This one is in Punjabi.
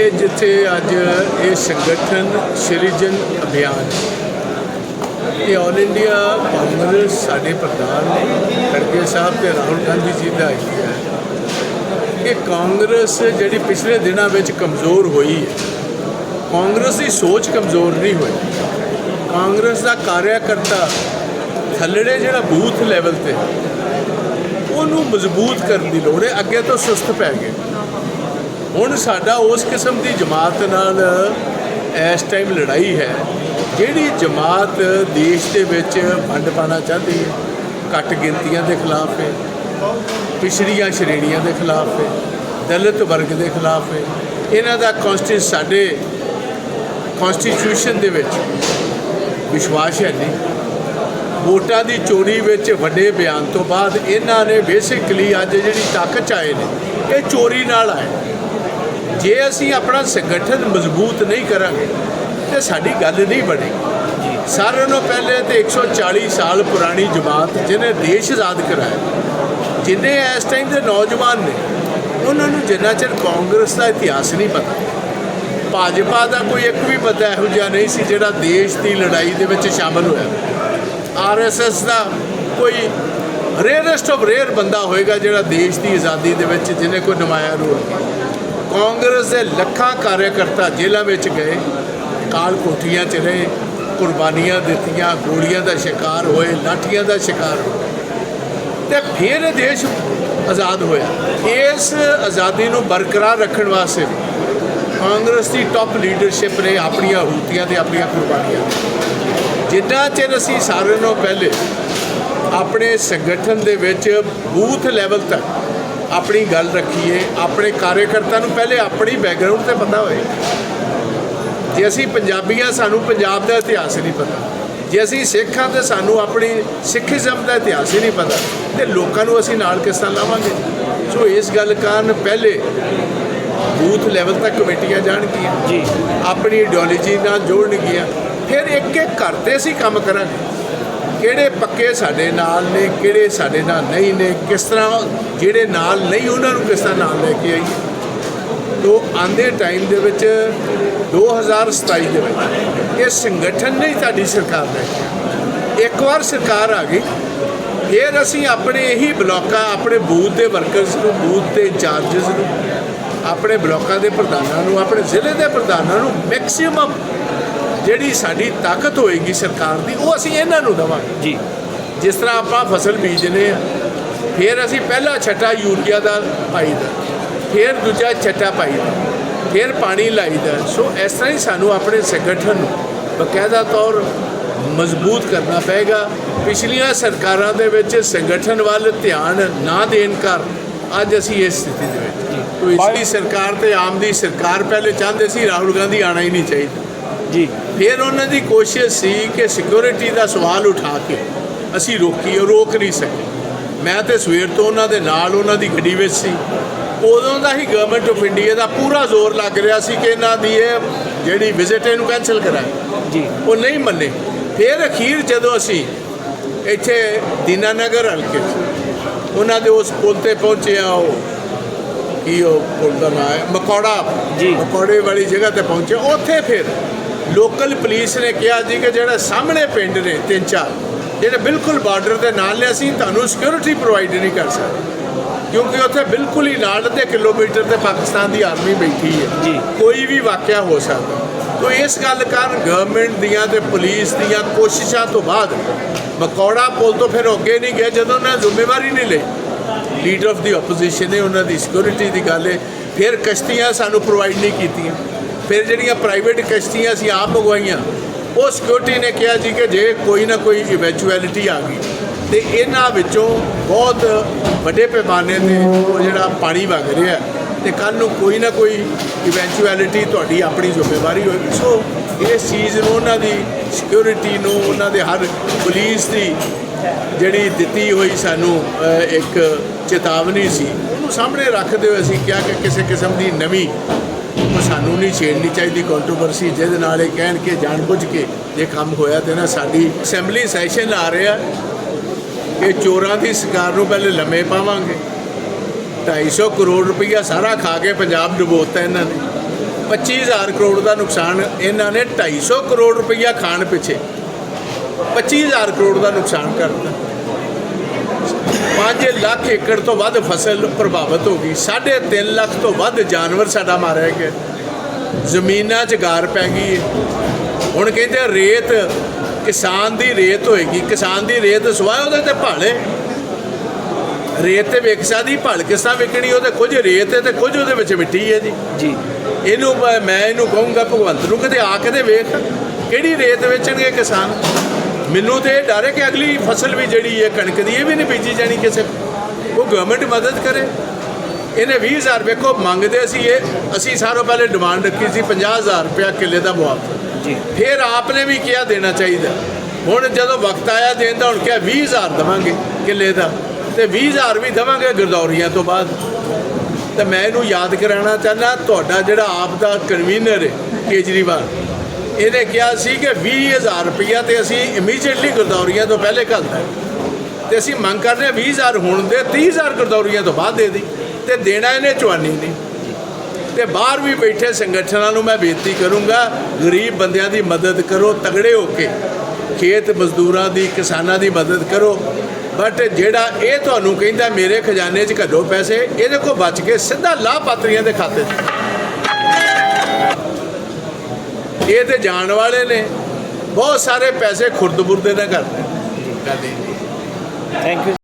ਇਹ ਜਿੱਥੇ ਅੱਜ ਇਹ ਸੰਗਠਨ ਸਿਰਜਨ ਅਭਿਆਨ ਇਹ ਆਲ ਇੰਡੀਆ ਕਾਂਗਰਸ ਸਾਡੇ ਪ੍ਰਧਾਨ ਖੜਗੇ ਸਾਹਿਬ ਤੇ ਰਾਹੁਲ ਗਾਂਧੀ ਜੀ ਦਾ ਆਈਡੀਆ ਹੈ। ਕਿ ਕਾਂਗਰਸ ਜਿਹੜੀ ਪਿਛਲੇ ਦਿਨਾਂ ਵਿੱਚ ਕਮਜ਼ੋਰ ਹੋਈ ਹੈ। ਕਾਂਗਰਸ ਦੀ ਸੋਚ ਕਮਜ਼ੋਰ ਨਹੀਂ ਹੋਈ। ਕਾਂਗਰਸ ਦਾ ਕਾਰਿਆਕਰਤਾ ਥੱਲੜੇ ਜਿਹੜਾ ਬੂਥ ਲੈਵਲ ਤੇ ਉਹਨੂੰ ਮਜ਼ਬੂਤ ਕਰਨ ਦੀ ਲੋੜ ਹੈ, ਅੱਗੇ ਤੋਂ ਸੁਸਤ ਪੈ ਗਏ। ਹੁਣ ਸਾਡਾ ਉਸ ਕਿਸਮ ਦੀ ਜਮਾਤ ਨਾਲ ਇਸ ਟਾਈਮ ਲੜਾਈ ਹੈ, ਜਿਹੜੀ ਜਮਾਤ ਦੇਸ਼ ਦੇ ਵਿੱਚ ਵੰਡ ਪਾਣਾ ਚਾਹਦੀ ਹੈ, ਘੱਟ ਗਿਣਤੀਆਂ ਦੇ ਖਿਲਾਫ ਹੈ, ਪਿਛੜੀਆਂ ਸ਼੍ਰੇਣੀਆਂ ਦੇ ਖਿਲਾਫ ਹੈ, ਦਲਿਤ ਵਰਗ ਦੇ ਖਿਲਾਫ ਹੈ, ਇਹਨਾਂ ਦਾ ਕਨਸਟੀਟਿਊਸ਼ਨ ਸਾਡੇ ਕਨਸਟੀਟਿਊਸ਼ਨ ਦੇ ਵਿੱਚ ਵਿਸ਼ਵਾਸ ਹੈ ਨਹੀਂ। ਵੋਟਾਂ ਦੀ ਚੋਰੀ ਵਿੱਚ ਵੱਡੇ ਬਿਆਨ ਤੋਂ ਬਾਅਦ ਇਹਨਾਂ ਨੇ ਬੇਸਿਕਲੀ ਅੱਜ ਜਿਹੜੀ ਤਾਕਤ ਆਏ ਨੇ, ਇਹ ਚੋਰੀ ਨਾਲ ਆਏ। ਜੇ ਅਸੀਂ ਆਪਣਾ ਸੰਗਠਨ ਮਜ਼ਬੂਤ ਨਹੀਂ ਕਰਾਂਗੇ, ਤੇ ਸਾਡੀ ਗੱਲ ਨਹੀਂ ਬਣੇਗੀ। ਸਾਰਿਆਂ ਨੂੰ ਪਹਿਲੇ ਤੇ 140 ਸਾਲ ਪੁਰਾਣੀ ਜਮਾਤ ਜਿਹਨੇ ਦੇਸ਼ ਆਜ਼ਾਦ ਕਰਾਇਆ ਜਿੰਨੇ ਇਸ ਟਾਈਮ ਦੇ ਨੌਜਵਾਨ ਨੇ, ਉਹਨਾਂ ਨੂੰ ਜਿੰਨਾ ਚਿਰ ਕਾਂਗਰਸ ਦਾ ਇਤਿਹਾਸ ਨਹੀਂ ਪਤਾ, ਭਾਜਪਾ ਦਾ ਕੋਈ ਇੱਕ ਵੀ ਬੰਦਾ ਇਹੋ ਜਿਹਾ ਨਹੀਂ ਸੀ ਜਿਹੜਾ ਦੇਸ਼ ਦੀ ਲੜਾਈ ਦੇ ਵਿੱਚ ਸ਼ਾਮਲ ਹੋਇਆ। ਆਰਐਸਐਸ ਦਾ ਕੋਈ ਰੇਅਰੈਸਟ ਆਫ ਰੇਅਰ ਬੰਦਾ ਹੋਏਗਾ ਜਿਹੜਾ ਦੇਸ਼ ਦੀ ਆਜ਼ਾਦੀ ਦੇ ਵਿੱਚ ਜਿਹਨੇ ਕੋਈ ਨਮਾਇਆ ਰੋਲ ਕਾਂਗਰਸ ਦੇ ਲੱਖਾਂ ਕਾਰਿਆਕਰਤਾ ਜੇਲ੍ਹਾਂ ਵਿੱਚ ਗਏ, ਕਾਲ ਕੋਠੀਆਂ 'ਚ ਰਹੇ, ਕੁਰਬਾਨੀਆਂ ਦਿੱਤੀਆਂ, ਗੋਲੀਆਂ ਦਾ ਸ਼ਿਕਾਰ ਹੋਏ, ਲਾਠੀਆਂ ਦਾ ਸ਼ਿਕਾਰ ਹੋਏ। ਤੇ ਫਿਰ ਦੇਸ਼ ਆਜ਼ਾਦ ਹੋਇਆ। ਇਸ ਆਜ਼ਾਦੀ ਨੂੰ ਬਰਕਰਾਰ ਰੱਖਣ ਵਾਸਤੇ ਕਾਂਗਰਸ ਦੀ ਟੌਪ ਲੀਡਰਸ਼ਿਪ ਨੇ ਆਪਣੀਆਂ ਹੂਤੀਆਂ ਤੇ ਆਪਣੀਆਂ ਕੁਰਬਾਨੀਆਂ ਜਿੰਨਾ ਚਿਰ ਅਸੀਂ ਸਾਰਿਆਂ ਨੂੰ ਪਹਿਲੇ ਆਪਣੇ ਸੰਗਠਨ ਦੇ ਵਿੱਚ ਬੂਥ ਲੈਵਲ ਤੱਕ ਆਪਣੀ ਗੱਲ ਰੱਖੀਏ ਆਪਣੇ ਕਾਰਿਆਕਰਤਾ ਨੂੰ ਪਹਿਲੇ ਆਪਣੀ ਬੈਕਗ੍ਰਾਉਂਡ ਤੇ ਪਤਾ ਹੋਏ। ਜੇ ਅਸੀਂ ਪੰਜਾਬੀਆਂ ਸਾਨੂੰ ਪੰਜਾਬ ਦਾ ਇਤਿਹਾਸ ਨਹੀਂ ਪਤਾ। ਜੇ ਅਸੀਂ ਸਿੱਖ ਤੇ ਸਾਨੂੰ ਆਪਣੀ ਸਿੱਖੀਜ਼ਮ ਦਾ ਇਤਿਹਾਸ ਹੀ ਨਹੀਂ ਪਤਾ। ਤੇ ਲੋਕਾਂ ਨੂੰ ਅਸੀਂ ਨਾਲ ਕਿਸ ਤਰ੍ਹਾਂ ਲਾਵਾਂਗੇ? ਸੋ ਇਸ ਗੱਲ ਕਾਰਨ ਪਹਿਲੇ ਬੂਥ ਲੈਵਲ ਤੱਕ ਕਮੇਟੀਆਂ ਜਾਣਗੀਆਂ। ਜੀ। ਆਪਣੀ ਆਈਡੀਓਲੋਜੀ ਨਾਲ ਜੋੜਨਗੀਆਂ। ਫਿਰ ਇੱਕ ਇੱਕ ਘਰ ਤੇ ਅਸੀਂ ਕੰਮ ਕਰਾਂਗੇ। ਕਿਹੜੇ ਪੱਕੇ ਸਾਡੇ ਨਾਲ ਨੇ, ਕਿਹੜੇ ਸਾਡੇ ਨਾਲ ਨਹੀਂ ਨੇ, ਕਿਸ ਤਰ੍ਹਾਂ ਜਿਹੜੇ ਨਾਲ ਨਹੀਂ, ਉਹਨਾਂ ਨੂੰ ਕਿਸ ਤਰ੍ਹਾਂ ਨਾਲ ਲੈ ਕੇ ਆਈਏ? ਤੋ ਆਂਦੇ ਟਾਈਮ ਦੇ ਵਿੱਚ 2027 ਦੇ ਵਿੱਚ ਇਹ ਸੰਗਠਨ ਨਹੀਂ ਤੁਹਾਡੀ ਸਰਕਾਰ ਲੈ ਕੇ ਇੱਕ ਵਾਰ ਸਰਕਾਰ ਆ ਗਈ, ਫਿਰ ਅਸੀਂ ਆਪਣੇ ਇਹੀ ਬਲਾਕਾਂ, ਆਪਣੇ ਬੂਥ ਦੇ ਵਰਕਰਸ ਨੂੰ, ਬੂਥ ਦੇ ਇੰਚਾਰਜਸ ਨੂੰ, ਆਪਣੇ ਬਲਾਕਾਂ ਦੇ ਪ੍ਰਧਾਨਾਂ ਨੂੰ, ਆਪਣੇ ਜ਼ਿਲ੍ਹੇ ਦੇ ਪ੍ਰਧਾਨਾਂ ਨੂੰ ਮੈਕਸਿਮਮ ਜਿਹੜੀ ਸਾਡੀ ਤਾਕਤ ਹੋਏਗੀ ਸਰਕਾਰ ਦੀ ਉਹ ਅਸੀਂ ਇਹਨਾਂ ਨੂੰ ਦੇਵਾਂਗੇ। ਜੀ। ਜਿਸ ਤਰ੍ਹਾਂ ਆਪਾਂ ਫਸਲ ਬੀਜਦੇ ਆ ਫਿਰ ਅਸੀਂ ਪਹਿਲਾ ਛੱਟਾ ਯੂਰੀਆ ਦਾ ਪਾਈਦਾ ਫਿਰ ਦੂਜਾ ਛੱਟਾ ਪਾਈਦਾ ਫਿਰ ਪਾਣੀ ਲਾਈਦਾ। ਸੋ ਇਸ ਤਰ੍ਹਾਂ ਹੀ ਸਾਨੂੰ ਆਪਣੇ ਸੰਗਠਨ ਨੂੰ ਬਕਾਇਦਾ ਤੌਰ ਮਜ਼ਬੂਤ ਕਰਨਾ ਪਏਗਾ। ਪਿਛਲੀਆਂ ਸਰਕਾਰਾਂ ਦੇ ਵਿੱਚ ਸੰਗਠਨ ਵੱਲ ਧਿਆਨ ਨਾ ਦੇਣ ਕਰ ਅੱਜ ਅਸੀਂ ਇਸ ਸਥਿਤੀ ਦੇ ਵਿੱਚ। ਕੋਈ ਇਸਦੀ ਸਰਕਾਰ ਤੇ ਆਮ ਦੀ ਸਰਕਾਰ ਪਹਿਲੇ ਚਾਹੁੰਦੇ ਸੀ ਰਾਹੁਲ ਗਾਂਧੀ ਆਣਾ ਹੀ ਨਹੀਂ ਚਾਹੀਦਾ। ਜੀ। ਫਿਰ ਉਹਨਾਂ ਦੀ ਕੋਸ਼ਿਸ਼ ਸੀ ਕਿ ਸਿਕਿਉਰਿਟੀ ਦਾ ਸਵਾਲ ਉਠਾ ਕੇ ਅਸੀਂ ਰੋਕੀ ਉਹ ਰੋਕ ਨਹੀਂ ਸਕੇ। ਮੈਂ ਤੇ ਸਵੇਰ ਤੋਂ ਉਹਨਾਂ ਦੇ ਨਾਲ ਉਹਨਾਂ ਦੀ ਗੱਡੀ ਵਿੱਚ ਸੀ। ਉਦੋਂ ਦਾ ਹੀ ਗਵਰਨਮੈਂਟ ਆਫ ਇੰਡੀਆ ਦਾ ਪੂਰਾ ਜ਼ੋਰ ਲੱਗ ਰਿਹਾ ਸੀ ਕਿ ਇਹਨਾਂ ਦੀ ਇਹ ਜਿਹੜੀ ਵਿਜ਼ਿਟ ਇਹਨੂੰ ਕੈਨਸਲ ਕਰਾਏ ਜੀ। ਉਹ ਨਹੀਂ ਮੰਨੇ। ਫਿਰ ਅਖੀਰ ਜਦੋਂ ਅਸੀਂ ਇੱਥੇ ਦੀਨਾਨਗਰ ਹਲਕੇ 'ਚ ਉਹਨਾਂ ਦੇ ਉਸ ਪੁਲ ਤੇ ਪਹੁੰਚੇ ਆ ਉਹ ਕੀ ਉਹ ਪੁਲ ਦਾ ਨਾਮ ਹੈ? ਮਕੌੜਾ। ਜੀ। ਮਕੌੜੇ ਵਾਲੀ ਜਗ੍ਹਾ ਤੇ ਪਹੁੰਚੇ। ਉੱਥੇ ਫਿਰ ਲੋਕਲ ਪੁਲਿਸ ਨੇ ਕਿਹਾ ਜੀ ਕਿ ਜਿਹੜਾ ਸਾਹਮਣੇ ਪਿੰਡ ਨੇ ਤਿੰਨ ਚਾਰ ਜਿਹੜੇ ਬਿਲਕੁਲ ਬਾਰਡਰ ਦੇ ਨਾਲ ਨੇ ਅਸੀਂ ਤੁਹਾਨੂੰ ਸਿਕਿਉਰਿਟੀ ਪ੍ਰੋਵਾਈਡ ਨਹੀਂ ਕਰ ਸਕਦੇ। ਕਿਉਂਕਿ ਉੱਥੇ ਬਿਲਕੁਲ ਹੀ ਨਾਲ ਅੱਧੇ ਕਿਲੋਮੀਟਰ ਤੇ ਪਾਕਿਸਤਾਨ ਦੀ ਆਰਮੀ ਬੈਠੀ ਹੈ। ਜੀ। ਕੋਈ ਵੀ ਵਾਕਿਆ ਹੋ ਸਕਦਾ। ਤੋ ਇਸ ਗੱਲ ਕਾਰਨ ਗਵਰਨਮੈਂਟ ਦੀਆਂ ਤੇ ਪੁਲਿਸ ਦੀਆਂ ਕੋਸ਼ਿਸ਼ਾਂ ਤੋਂ ਬਾਅਦ ਮਕੌੜਾ ਪੁਲ ਤੋਂ ਫਿਰ ਅੱਗੇ ਨਹੀਂ ਗਏ ਜਦੋਂ ਉਹਨਾਂ ਜ਼ਿੰਮੇਵਾਰੀ ਨਹੀਂ ਲਈ। ਲੀਡਰ ਆਫ ਦੀ ਆਪੋਜੀਸ਼ਨ ਨੇ ਉਹਨਾਂ ਦੀ ਸਿਕਿਉਰਿਟੀ ਦੀ ਗੱਲ ਹੈ ਫਿਰ ਕਸ਼ਤੀਆਂ ਸਾਨੂੰ ਪ੍ਰੋਵਾਈਡ ਨਹੀਂ ਕੀਤੀਆਂ। ਫਿਰ ਜਿਹੜੀਆਂ ਪ੍ਰਾਈਵੇਟ ਕਸ਼ਤੀਆਂ ਅਸੀਂ ਆਪ ਮੰਗਵਾਈਆਂ, ਉਹ ਸਿਕਿਉਰਿਟੀ ਨੇ ਕਿਹਾ ਜੀ ਕਿ ਜੇ ਕੋਈ ਨਾ ਕੋਈ ਇਵੈਂਚੁਅਲਿਟੀ ਆ ਗਈ, ਤੇ ਇਹਨਾਂ ਵਿੱਚੋਂ ਬਹੁਤ ਵੱਡੇ ਪੈਮਾਨੇ ਤੇ ਉਹ ਜਿਹੜਾ ਪਾਣੀ ਵਗ ਰਿਹਾ ਤੇ ਕੱਲ ਨੂੰ ਕੋਈ ਨਾ ਕੋਈ ਇਵੈਂਚੁਅਲਿਟੀ ਤੁਹਾਡੀ ਆਪਣੀ ਜ਼ਿੰਮੇਵਾਰੀ ਹੋਏਗੀ। ਸੋ ਇਸ ਚੀਜ਼ ਨੂੰ ਉਹਨਾਂ ਦੀ ਸਿਕਿਉਰਿਟੀ ਨੂੰ, ਉਹਨਾਂ ਦੇ ਹਰ ਪੁਲਿਸ ਦੀ ਜਿਹੜੀ ਦਿੱਤੀ ਹੋਈ ਸਾਨੂੰ ਇੱਕ ਚੇਤਾਵਨੀ ਸੀ, ਉਹਨੂੰ ਸਾਹਮਣੇ ਰੱਖਦੇ ਹੋਏ ਅਸੀਂ ਕਿਹਾ ਕਿ ਕਿਸੇ ਕਿਸਮ ਦੀ ਨਵੀਂ ਉਹ ਸਾਨੂੰ ਨਹੀਂ ਛੇੜਨੀ ਚਾਹੀਦੀ ਕੰਟਰੋਵਰਸੀ ਜਿਹਦੇ ਨਾਲ ਇਹ ਕਹਿਣ ਕਿ, ਜਾਣਬੁੱਝ ਕੇ ਜੇ ਕੰਮ ਹੋਇਆ ਤੇ ਨਾ ਸਾਡੀ ਅਸੈਂਬਲੀ ਸੈਸ਼ਨ ਆ ਰਿਹਾ। ਕਿ ਚੋਰਾਂ ਦੀ ਸਰਕਾਰ ਨੂੰ ਪਹਿਲੇ ਲੰਮੇ ਪਾਵਾਂਗੇ। 250 ਕਰੋੜ ਰੁਪਈਆ ਸਾਰਾ ਖਾ ਕੇ ਪੰਜਾਬ ਡੁਬੋਤਾ ਇਹਨਾਂ ਨੇ। 25000 ਕਰੋੜ ਦਾ ਨੁਕਸਾਨ ਇਹਨਾਂ ਨੇ 250 ਕਰੋੜ ਰੁਪਈਆ ਖਾਣ ਪਿੱਛੇ। 25000 ਕਰੋੜ ਦਾ ਨੁਕਸਾਨ ਕਰਤਾ। 5 ਲੱਖ ਏਕੜ ਤੋਂ ਵੱਧ ਫਸਲ ਪ੍ਰਭਾਵਿਤ ਹੋ ਗਈ। 3.5 ਲੱਖ ਤੋਂ ਵੱਧ ਜਾਨਵਰ ਸਾਡਾ ਮਾਰਿਆ ਗਿਆ। ਜ਼ਮੀਨਾਂ 'ਚ ਗਾਰ ਪੈ ਗਈ ਹੈ। ਹੁਣ ਕਹਿੰਦੇ ਰੇਤ ਕਿਸਾਨ ਦੀ ਰੇਤ ਹੋਏਗੀ। ਕਿਸਾਨ ਦੀ ਰੇਤ ਸਵਾਏ ਉਹਦੇ ਤੇ ਭਾਲੇ। ਰੇਤ ਤੇ ਵਿਕ ਸਕਦੀ ਭਲ ਕਿਸ ਵਿਕਣੀ ਉਹਦੇ ਕੁਝ ਰੇਤ ਹੈ ਤੇ ਕੁਝ ਉਹਦੇ ਵਿੱਚ ਮਿੱਟੀ ਹੈ ਜੀ। ਜੀ। ਇਹਨੂੰ ਮ- ਮੈਂ ਇਹਨੂੰ ਕਹੂੰਗਾ ਭਗਵੰਤ ਨੂੰ ਕਿਤੇ ਆ ਕੇ ਤੇ ਵੇਖ। ਕਿਹੜੀ ਰੇਤ ਵੇਚਣਗੇ ਕਿਸਾਨ? ਮੈਨੂੰ ਤੇ ਡਰ ਹੈ ਕਿ ਅਗਲੀ ਫਸਲ ਵੀ ਜਿਹੜੀ ਹੈ ਕਣਕ ਦੀ ਇਹ ਵੀ ਨਹੀਂ ਬੀਜੀ ਜਾਣੀ ਕਿਸੇ ਉਹ ਗਵਰਨਮੈਂਟ ਮਦਦ ਕਰੇ। ਇਹਨੇ 20000 ਵੇਖੋ ਮੰਗਦੇ ਸੀ ਇਹ ਅਸੀਂ ਸਾਰੋਂ ਪਹਿਲੇ ਡਿਮਾਂਡ ਰੱਖੀ ਸੀ 50000 ਰੁਪਇਆ ਕਿੱਲੇ ਦਾ ਮੁਆਵਜ਼ਾ। ਜੀ। ਫਿਰ ਆਪਨੇ ਵੀ ਕਿਹਾ ਦੇਣਾ ਚਾਹੀਦਾ। ਹੁਣ ਜਦੋਂ ਵਕਤ ਆਇਆ ਦੇਣ ਦਾ ਹੁਣ ਕਿਹਾ 20000 ਦਵਾਂਗੇ ਕਿੱਲੇ ਦਾ। ਤੇ 20000 ਵੀ ਦਵਾਂਗੇ ਗਰਦੌਰੀਆਂ ਤੋਂ ਬਾਅਦ। ਤੇ ਮੈਂ ਇਹਨੂੰ ਯਾਦ ਕਰਾਉਣਾ ਚਾਹੁੰਦਾ ਤੁਹਾਡਾ ਜਿਹੜਾ ਆਪ ਦਾ ਕਨਵੀਨਰ ਹੈ ਕੇਜਰੀਵਾਲ ਇਹਨੇ ਕਿਹਾ ਸੀ ਕਿ 20000 ਰੁਪਇਆ ਤੇ ਅਸੀਂ ਇਮੀਡੀਏਟਲੀ ਗਰਦੌਰੀਆਂ ਤੋਂ ਪਹਿਲੇ ਘੱਲਦਾ ਤੇ ਅਸੀਂ ਮੰਗ ਕਰਦੇ ਹਾਂ 20000 ਹੁਣ ਦੇ 30000 ਗੁਰਦੌਰੀਆਂ ਤੋਂ ਬਾਅਦ ਦੇ ਦੀ ਤੇ ਦੇਣਾ ਇਹਨੇ ਚਵਾਨੀ ਨਹੀਂ ਤੇ ਬਾਹਰ ਵੀ ਬੈਠੇ ਸੰਗਠਨਾਂ ਨੂੰ ਮੈਂ ਬੇਨਤੀ ਕਰੂੰਗਾ, ਗਰੀਬ ਬੰਦਿਆਂ ਦੀ ਮਦਦ ਕਰੋ, ਤਗੜੇ ਹੋ ਕੇ। ਖੇਤ ਮਜ਼ਦੂਰਾਂ ਦੀ, ਕਿਸਾਨਾਂ ਦੀ ਮਦਦ ਕਰੋ। ਬਟ ਜਿਹੜਾ ਇਹ ਤੁਹਾਨੂੰ ਕਹਿੰਦਾ ਮੇਰੇ ਖਜ਼ਾਨੇ 'ਚ ਘੱਲੋ ਪੈਸੇ, ਇਹਦੇ ਕੋਲ ਬਚ ਕੇ ਸਿੱਧਾ ਲਾਭਪਾਤਰੀਆਂ ਦੇ ਖਾਤੇ 'ਚ। ਇਹ ਤੇ ਜਾਣ ਵਾਲੇ ਨੇ। ਬਹੁਤ ਸਾਰੇ ਪੈਸੇ ਖੁਰਦ-ਬੁਰਦੇ ਨਾਲ ਕਰਦੇ ਗੱਲ ਥੈਂਕ ਯੂ